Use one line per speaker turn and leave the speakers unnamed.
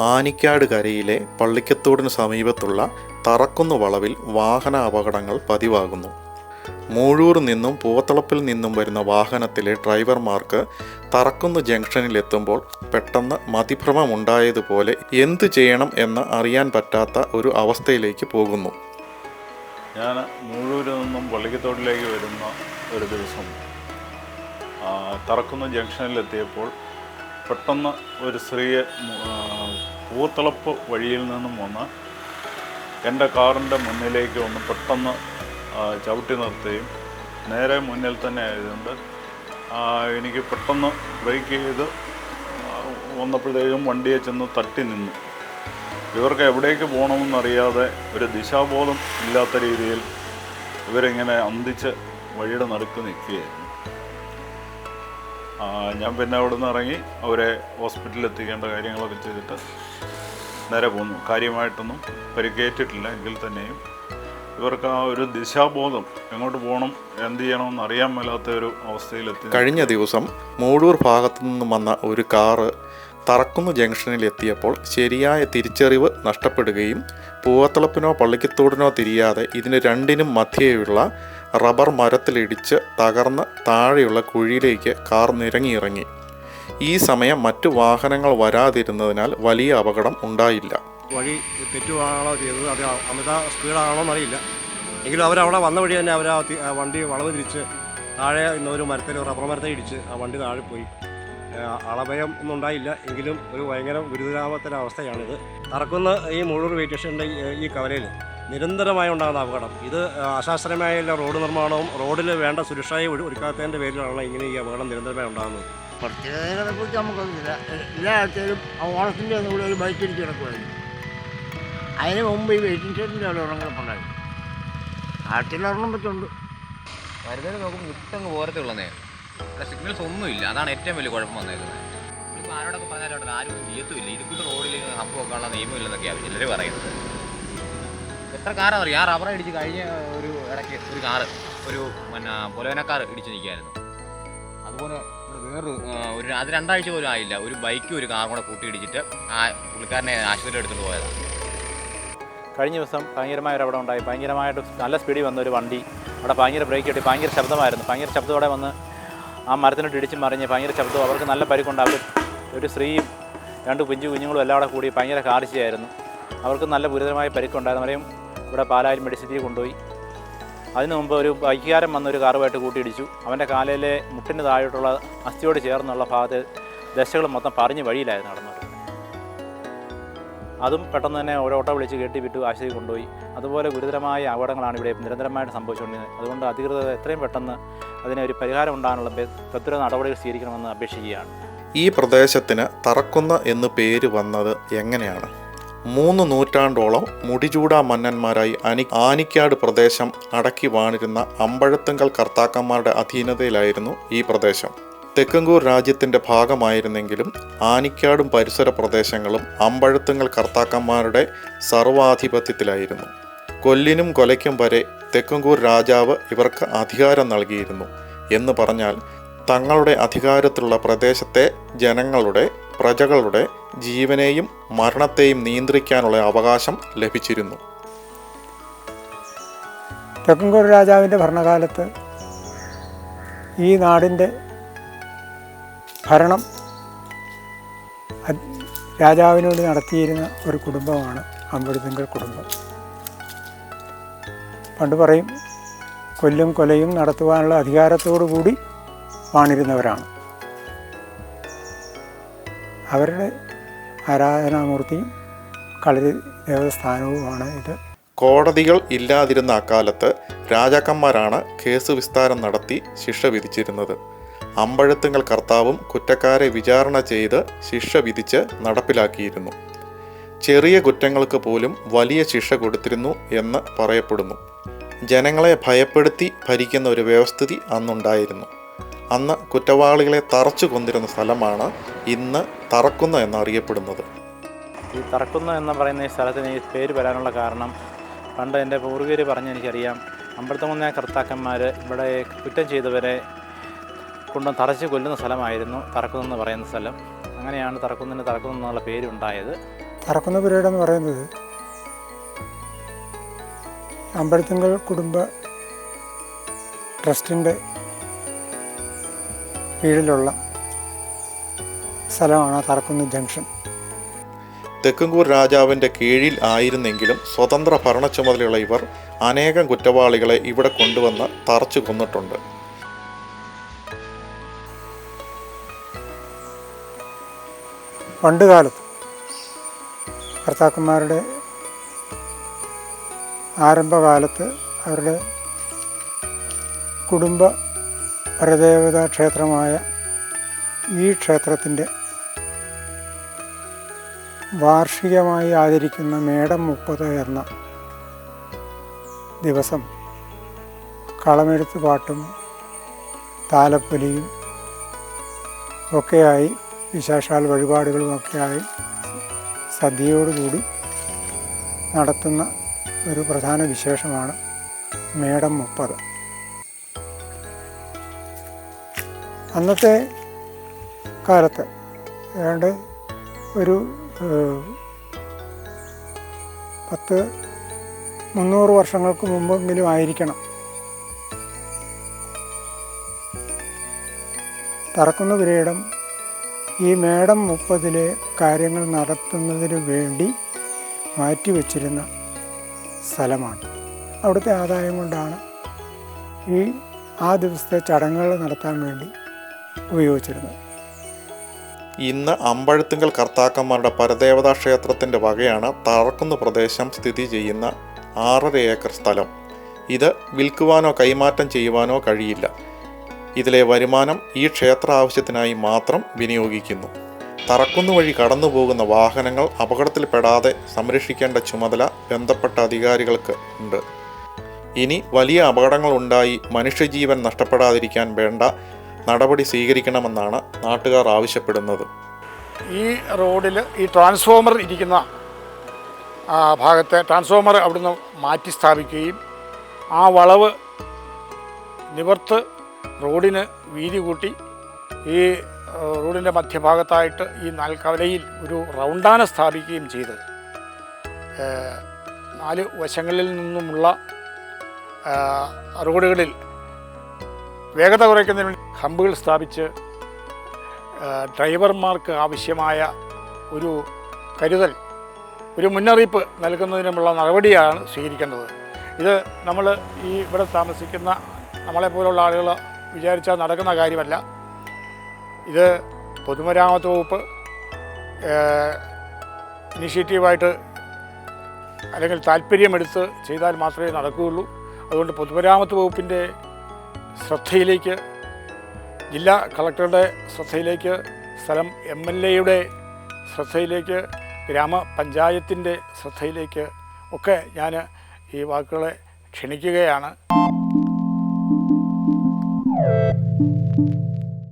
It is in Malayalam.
ആനിക്കാട് കരയിലെ പള്ളിക്കത്തോടിന് സമീപത്തുള്ള തറക്കുന്ന് വളവിൽ വാഹന അപകടങ്ങൾ പതിവാകുന്നു. മൂഴൂർ നിന്നും പൂവത്തളപ്പിൽ നിന്നും വരുന്ന വാഹനത്തിലെ ഡ്രൈവർമാർക്ക് തറക്കുന്ന് ജംഗ്ഷനിലെത്തുമ്പോൾ പെട്ടെന്ന് മതിഭ്രമമുണ്ടായതുപോലെ എന്തു ചെയ്യണം എന്ന് അറിയാൻ പറ്റാത്ത ഒരു അവസ്ഥയിലേക്ക് പോകുന്നു.
ഞാൻ മൂഴൂരിൽ നിന്നും പള്ളിക്കത്തോട്ടിലേക്ക് വരുന്ന ഒരു ദിവസം തറക്കുന്ന ജംഗ്ഷനിലെത്തിയപ്പോൾ പെട്ടെന്ന് ഒരു സ്ത്രീയെ പൂത്തിളപ്പ് വഴിയിൽ നിന്നും വന്ന് എന്റെ കാറിന്റെ മുന്നിലേക്ക് വന്ന് പെട്ടെന്ന് ചവിട്ടി നിർത്തുകയും നേരെ മുന്നിൽ തന്നെ ആയതുകൊണ്ട് എനിക്ക് പെട്ടെന്ന് ബ്രേക്ക് ചെയ്ത് വന്നപ്പോഴത്തേക്കും വണ്ടിയെ ചെന്ന് തട്ടി നിന്നു. ഇവർക്ക് എവിടേക്ക് പോകണമെന്നറിയാതെ ഒരു ദിശാബോധം ഇല്ലാത്ത രീതിയിൽ ഇവരിങ്ങനെ അന്തിച്ച് വഴിയുടെ നടുക്ക് നിൽക്കുകയായിരുന്നു. ഞാൻ പിന്നെ അവിടെ നിന്ന് ഇറങ്ങി അവരെ ഹോസ്പിറ്റലിൽ എത്തിക്കേണ്ട കാര്യങ്ങളൊക്കെ ചെയ്തിട്ട് നേരെ പോന്നു. കാര്യമായിട്ടൊന്നും പരിക്കേറ്റിട്ടില്ല എങ്കിൽ തന്നെയും. ഇവർക്ക് ആ ഒരു ദിശാബോധം എങ്ങോട്ട് പോകണം എന്ത് ചെയ്യണമെന്ന് അറിയാൻ മേലാത്ത ഒരു അവസ്ഥയിലെത്തി.
കഴിഞ്ഞ ദിവസം മൂഴൂർ ഭാഗത്തു നിന്നും വന്ന ഒരു കാറ് തറക്കുന്ന ജംഗ്ഷനിൽ എത്തിയപ്പോൾ ശരിയായ തിരിച്ചറിവ് നഷ്ടപ്പെടുകയും പൂവത്തളപ്പിനോ പള്ളിക്കത്തോടിനോ തിരിയാതെ ഇതിന് രണ്ടിനും മധ്യേയുള്ള റബ്ബർ മരത്തിലിടിച്ച് തകർന്ന് താഴെയുള്ള കുഴിയിലേക്ക് കാർ നിരങ്ങിയിറങ്ങി. ഈ സമയം മറ്റു വാഹനങ്ങൾ വരാതിരുന്നതിനാൽ വലിയ അപകടം ഉണ്ടായില്ല.
വഴി തെറ്റുവാണോ ചെയ്തത്? അത് അമിത സ്പീഡാണോ എന്നറിയില്ല. എങ്കിലും അവരവിടെ വന്ന വഴി തന്നെ അവർ ആ വണ്ടി വളവ് തിരിച്ച് താഴെ ഇന്ന് ഒരു മരത്തിൽ റബ്ബർ മരത്തെ ഇടിച്ച് ആ വണ്ടി താഴെ പോയി. അളഭയം ഒന്നും ഉണ്ടായില്ല. എങ്കിലും ഒരു ഭയങ്കര ഗുരുതരാവത്തിന്റെ അവസ്ഥയാണിത് തറക്കുന്ന ഈ മുഴുവൻ വെയിറ്റ് സ്റ്റേഷന്റെ ഈ കവലയിൽ നിരന്തരമായി ഉണ്ടാകുന്ന അപകടം. ഇത് അശാസ്ത്രമായ റോഡ് നിർമ്മാണവും റോഡിൽ വേണ്ട സുരക്ഷയെ ഒരു- ഒരുക്കാത്തതിന്റെ പേരിലാണ് ഇങ്ങനെ ഈ അപകടം നിരന്തരമായി ഉണ്ടാകുന്നത്.
പ്രത്യേകതകളെ കുറിച്ച് നമുക്കൊന്നുമില്ല എല്ലാ ആൾക്കാരും ആ ഓണത്തിന്റെ കൂടെ ഒരു ബൈക്ക് ഇടിച്ച് കിടക്കുമായിരുന്നു അതിന് മുമ്പ് ഈ വെയിറ്റിംഗ് ഷെഡിന്റെ അവിടെ ഉറങ്ങുന്നുണ്ടായിരുന്നു ആഴ്ചയിൽ ഒരെണ്ണം വെച്ചുണ്ട്.
വരുന്നതിന് നോക്കുമ്പോൾ മുട്ടങ്ങ് പോരത്തേ ഉള്ളതേ നേരം സിഗ്നൽസ് ഒന്നുമില്ല. അതാണ് ഏറ്റവും വലിയ കുഴപ്പം വന്നേക്കുന്നത്. ഇപ്പോൾ ആരോടൊക്കെ പറഞ്ഞാലും ആരും ഒന്നും ചെയ്യത്തുമില്ല. ഇതിക്കൂട്ട് റോഡിൽ ഹമ്പ് വെക്കാനുള്ള നിയമമില്ലെന്നൊക്കെയാണ് ചിലർ പറയുന്നത്. എത്ര കാറാണ് അറിയാം ആ റബ്ബർ ഇടിച്ച് കഴിഞ്ഞ ഒരു ഇടയ്ക്ക് ഒരു കാറ് ഒരു പിന്നെ പൊലവനക്കാർ ഇടിച്ച് നിൽക്കുകയായിരുന്നു. അതുപോലെ വേറൊരു ഒരു അത് രണ്ടാഴ്ച പോലും ആയില്ല. ഒരു ബൈക്കും ഒരു കാറും കൂടെ കൂട്ടിയിടിച്ചിട്ട് ആ പുള്ളിക്കാരനെ ആശുപത്രി എടുത്തിട്ട് പോയത്.
കഴിഞ്ഞ ദിവസം ഭയങ്കരമായ ഒരു അവിടെ ഉണ്ടായി. ഭയങ്കരമായിട്ട് നല്ല സ്പീഡിൽ വന്ന ഒരു വണ്ടി. അവിടെ ഭയങ്കര ബ്രേക്ക് കിട്ടി ഭയങ്കര ശബ്ദമായിരുന്നു. ഭയങ്കര ശബ്ദത്തോടെ വന്ന് ആ മരത്തിനോട്ട് ഇടിച്ച് മറിഞ്ഞ് ഭയങ്കര ശബ്ദവും അവർക്ക് നല്ല പരിക്കുണ്ട്. ഒരു സ്ത്രീയും രണ്ട് കുഞ്ഞു കുഞ്ഞുങ്ങളും എല്ലാം കൂടി ഭയങ്കര കാർച്ചയായിരുന്നു അവർക്ക് നല്ല ഗുരുതരമായ പരിക്കുണ്ടായിരുന്നു. അവരെയും ഇവിടെ പാലായിൽ മെഡിസിറ്റി കൊണ്ടുപോയി. അതിനു മുമ്പ് ഒരു ബൈക്കുകാരൻ വന്നൊരു കാറുമായിട്ട് കൂട്ടിയിടിച്ചു. അവന്റെ കാലയിലെ മുട്ടിന് താഴോട്ടുള്ള അസ്ഥിയോട് ചേർന്നുള്ള ഭാഗത്ത് ദശകൾ മൊത്തം പറഞ്ഞ് വഴിയിലായിരുന്നു നടന്നത്. അതും പെട്ടെന്ന് തന്നെ ഒരു ഓട്ടോ വിളിച്ച് കെട്ടി വിട്ടു ആശുപത്രി കൊണ്ടുപോയി. അതുപോലെ ഗുരുതരമായ അപകടങ്ങളാണ് ഇവിടെ നിരന്തരമായിട്ട് സംഭവിച്ചുകൊണ്ടിരുന്നത്. അതുകൊണ്ട് അധികൃതർ എത്രയും പെട്ടെന്ന് അതിന് ഒരു പരിഹാരം ഉണ്ടാകാനുള്ള തത്വര നടപടികൾ സ്വീകരിക്കണമെന്ന് അപേക്ഷിക്കുകയാണ്.
ഈ പ്രദേശത്തിന് തറക്കുന്ന എന്ന് പേര് വന്നത് എങ്ങനെയാണ്? മൂന്ന് നൂറ്റാണ്ടോളം മുടിചൂടാ മന്നന്മാരായി അനി ആനിക്കാട് പ്രദേശം അടക്കി വാണിരുന്ന അമ്പഴത്തുങ്കൽ കർത്താക്കന്മാരുടെ അധീനതയിലായിരുന്നു ഈ പ്രദേശം. തെക്കങ്കൂർ രാജ്യത്തിന്റെ ഭാഗമായിരുന്നെങ്കിലും ആനിക്കാടും പരിസര പ്രദേശങ്ങളും അമ്പഴത്തുങ്കൽ കർത്താക്കന്മാരുടെ സർവാധിപത്യത്തിലായിരുന്നു. കൊല്ലിനും കൊലയ്ക്കും വരെ തെക്കങ്കൂർ രാജാവ് ഇവർക്ക് അധികാരം നൽകിയിരുന്നു എന്ന് പറഞ്ഞാൽ തങ്ങളുടെ അധികാരത്തിലുള്ള പ്രദേശത്തെ ജനങ്ങളുടെ പ്രജകളുടെ ജീവനെയും മരണത്തെയും നിയന്ത്രിക്കാനുള്ള അവകാശം ലഭിച്ചിരുന്നു.
തെക്കൻകോട് രാജാവിന്റെ ഭരണകാലത്ത് ഈ നാടിന്റെ ഭരണം രാജാവിനോട് നടത്തിയിരുന്ന ഒരു കുടുംബമാണ് അമ്പഴുതിങ്കൽ കുടുംബം. പണ്ട് പറയും കൊല്ലും കൊലയും നടത്തുവാനുള്ള അധികാരത്തോടു കൂടി വാണിരുന്നവരാണ്. അവരുടെ ആരാധനാമൂർത്തിയും കളരി ദേവസ്ഥാനവുമാണ് ഇത്.
കോടതികൾ ഇല്ലാതിരുന്ന അക്കാലത്ത് രാജാക്കന്മാരാണ് കേസ് വിസ്താരം നടത്തി ശിക്ഷ വിധിച്ചിരുന്നത്. അമ്പഴത്തുങ്കൽ കർത്താവും കുറ്റക്കാരെ വിചാരണ ചെയ്ത് ശിക്ഷ വിധിച്ച് നടപ്പിലാക്കിയിരുന്നു. ചെറിയ കുറ്റങ്ങൾക്ക് പോലും വലിയ ശിക്ഷ കൊടുത്തിരുന്നു എന്ന് പറയപ്പെടുന്നു. ജനങ്ങളെ ഭയപ്പെടുത്തി ഭരിക്കുന്ന ഒരു വ്യവസ്ഥിതി അന്നുണ്ടായിരുന്നു. അന്ന് കുറ്റവാളികളെ തറച്ചു കൊന്നിരുന്ന സ്ഥലമാണ് ഇന്ന് തറക്കുന്ന എന്നറിയപ്പെടുന്നത്.
ഈ തറക്കുന്ന എന്ന് പറയുന്ന ഈ സ്ഥലത്തിന് ഈ പേര് വരാനുള്ള കാരണം പണ്ട് എന്റെ പൂർവികർ പറഞ്ഞ് എനിക്കറിയാം അമ്പലത്തമുന്ന കർത്താക്കന്മാർ ഇവിടെ കുറ്റം ചെയ്തവരെ കൊണ്ട് തറച്ച് കൊല്ലുന്ന സ്ഥലമായിരുന്നു തറക്കുന്നെന്ന് പറയുന്ന സ്ഥലം. അങ്ങനെയാണ് തറക്കുന്നിന് തറക്കുന്നെന്നുള്ള പേരുണ്ടായത്.
തറക്കുന്ന പുരയുടെ എന്ന് പറയുന്നത് അമ്പലത്തിങ്കൾ കുടുംബ ട്രസ്റ്റിന്റെ കീഴിലുള്ള സ്ഥലമാണ് തറക്കുന്ന് ജംഗ്ഷൻ.
തെക്കുംകൂർ രാജാവിന്റെ കീഴിൽ ആയിരുന്നെങ്കിലും സ്വതന്ത്ര ഭരണ ചുമതലയുള്ള ഇവർ അനേകം കുറ്റവാളികളെ ഇവിടെ കൊണ്ടുവന്ന് തറച്ചു കൊന്നിട്ടുണ്ട്.
പണ്ടുകാലത്ത് ഭർത്താക്കന്മാരുടെ ആരംഭകാലത്ത് അവരുടെ കുടുംബ പരദേവതാ ക്ഷേത്രമായ ഈ ക്ഷേത്രത്തിന്റെ വാർഷികമായി ആചരിക്കുന്ന മേടം മുപ്പത് എന്ന ദിവസം കളമെഴുത്ത് പാട്ടും താലപ്പൊലിയും ഒക്കെയായി വിശേഷാൽ വഴിപാടുകളും ഒക്കെയായി സദ്യയോടുകൂടി നടത്തുന്ന ഒരു പ്രധാന വിശേഷമാണ് മേടം മുപ്പത്. അന്നത്തെ കാലത്ത് ഏതാണ്ട് ഒരു പത്ത് മുന്നൂറ് വർഷങ്ങൾക്ക് മുമ്പെങ്കിലും ആയിരിക്കണം. തറക്കുന്ന പുരയിടം ഈ മേടം മുപ്പതിലെ കാര്യങ്ങൾ നടത്തുന്നതിന് വേണ്ടി മാറ്റിവെച്ചിരുന്ന സ്ഥലമാണ്. അവിടുത്തെ ആദായം കൊണ്ടാണ് ഈ ആ ദിവസത്തെ ചടങ്ങുകൾ നടത്താൻ വേണ്ടി ഉപയോഗിച്ചിരുന്നത്.
ഇന്ന് അമ്പഴത്തിങ്കൽ കർത്താക്കന്മാരുടെ പരദേവതാ ക്ഷേത്രത്തിന്റെ വകയാണ് തറക്കുന്ന് പ്രദേശം സ്ഥിതി ചെയ്യുന്ന ആറര ഏക്കർ സ്ഥലം. ഇത് വിൽക്കുവാനോ കൈമാറ്റം ചെയ്യുവാനോ കഴിയില്ല. ഇതിലെ വരുമാനം ഈ ക്ഷേത്ര ആവശ്യത്തിനായി മാത്രം വിനിയോഗിക്കുന്നു. തറക്കുന്നു വഴി കടന്നു പോകുന്ന വാഹനങ്ങൾ അപകടത്തിൽപ്പെടാതെ സംരക്ഷിക്കേണ്ട ചുമതല ബന്ധപ്പെട്ട അധികാരികൾക്ക് ഉണ്ട്. ഇനി വലിയ അപകടങ്ങൾ ഉണ്ടായി മനുഷ്യജീവൻ നഷ്ടപ്പെടാതിരിക്കാൻ വേണ്ട നടപടി സ്വീകരിക്കണമെന്നാണ് നാട്ടുകാർ ആവശ്യപ്പെടുന്നത്.
ഈ റോഡിൽ ഈ ട്രാൻസ്ഫോമർ ഇരിക്കുന്ന ഭാഗത്തെ ട്രാൻസ്ഫോമർ അവിടുന്ന് മാറ്റി സ്ഥാപിക്കുകയും ആ വളവ് നിവർത്ത് റോഡിന് വീതി കൂട്ടി ഈ റോഡിന്റെ മധ്യഭാഗത്തായിട്ട് ഈ നാൽക്കവലയിൽ ഒരു റൗണ്ടാന സ്ഥാപിക്കുകയും ചെയ്തത് നാല് വശങ്ങളിൽ നിന്നുമുള്ള റോഡുകളിൽ വേഗത കുറയ്ക്കുന്നതിന് വേണ്ടി ഹമ്പുകൾ സ്ഥാപിച്ച് ഡ്രൈവർമാർക്ക് ആവശ്യമായ ഒരു കരുതൽ ഒരു മുന്നറിയിപ്പ് നൽകുന്നതിനുമുള്ള നടപടിയാണ് സ്വീകരിക്കേണ്ടത്. ഇത് നമ്മൾ ഈ ഇവിടെ താമസിക്കുന്ന നമ്മളെപ്പോലുള്ള ആളുകൾ വിചാരിച്ചാൽ നടക്കുന്ന കാര്യമല്ല. ഇത് പൊതുമരാമത്ത് വകുപ്പ് ഇനിഷ്യേറ്റീവായിട്ട് അല്ലെങ്കിൽ താല്പര്യമെടുത്ത് ചെയ്താൽ മാത്രമേ നടക്കുകയുള്ളൂ. അതുകൊണ്ട് പൊതുമരാമത്ത് വകുപ്പിന്റെ ശ്രദ്ധയിലേക്ക് ജില്ലാ കളക്ടറുടെ ശ്രദ്ധയിലേക്ക് സ്ഥലം എം എൽ എയുടെ ശ്രദ്ധയിലേക്ക് ഗ്രാമപഞ്ചായത്തിന്റെ ശ്രദ്ധയിലേക്ക് ഒക്കെ ഞാൻ ഈ വാക്കുകളെ ക്ഷണിക്കുകയാണ്.